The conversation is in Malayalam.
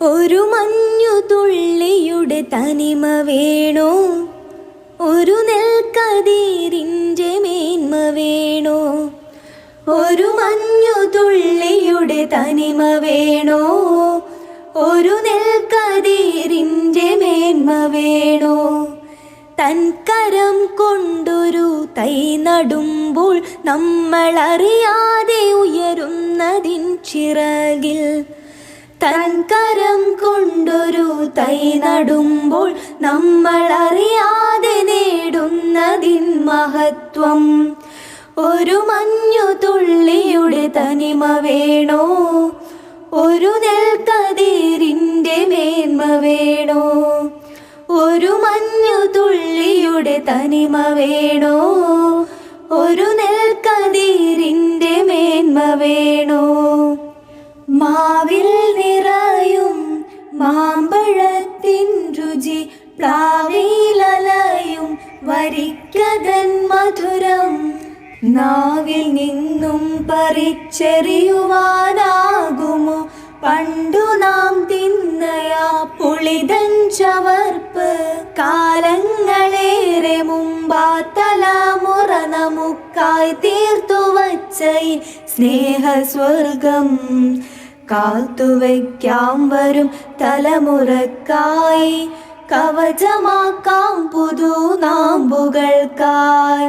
ഒരു മഞ്ഞു തുള്ളിയുടെ തനിമ വേണോ? ഒരു നെൽക്കതിരിന്റെ മേന്മ വേണോ? ഒരു മഞ്ഞു തുള്ളിയുടെ തനിമ വേണോ? ഒരു നെൽക്കതിരിന്റെ മേന്മ വേണോ തൻകരം കൊണ്ടൊരു തൈ നടുമ്പോൾ നമ്മളറിയാതെ ഉയരുന്നതിൻ ചിറകിൽ തൻകരം കൊണ്ടൊരു തൈ നടുമ്പോൾ നമ്മൾ അറിയാതെ നേടുന്നതിൻ മഹത്വം. ഒരു മഞ്ഞു തുള്ളിയുടെ തനിമ വേണോ? ഒരു നെൽക്കതിരിന്റെ മേന്മ വേണോ? ഒരു മഞ്ഞു തുള്ളിയുടെ തനിമ വേണോ? ഒരു നെൽക്കതിരിന്റെ മേന്മ വേണോ? മാവിൽ നിറയും മാമ്പഴത്തിൻ രുചി പ്ലാവിലലയും വരിക്കതൻ മധുരം. നാവിൽ നിന്നും പറിച്ചെറിയുവാനാകുമോ? പണ്ടു നാം തിന്നയാ പുളിതൻ ചവർപ്പ് കാലങ്ങളേറെ മുമ്പാ തലമുറ നമുക്കായി തീർത്തു വച്ചൈ സ്നേഹസ്വർഗം. കാത്തുവയ്ക്കാം വരും തലമുറക്കായി കവചമാക്കാം പുതു നാമ്പുകൾക്കായി.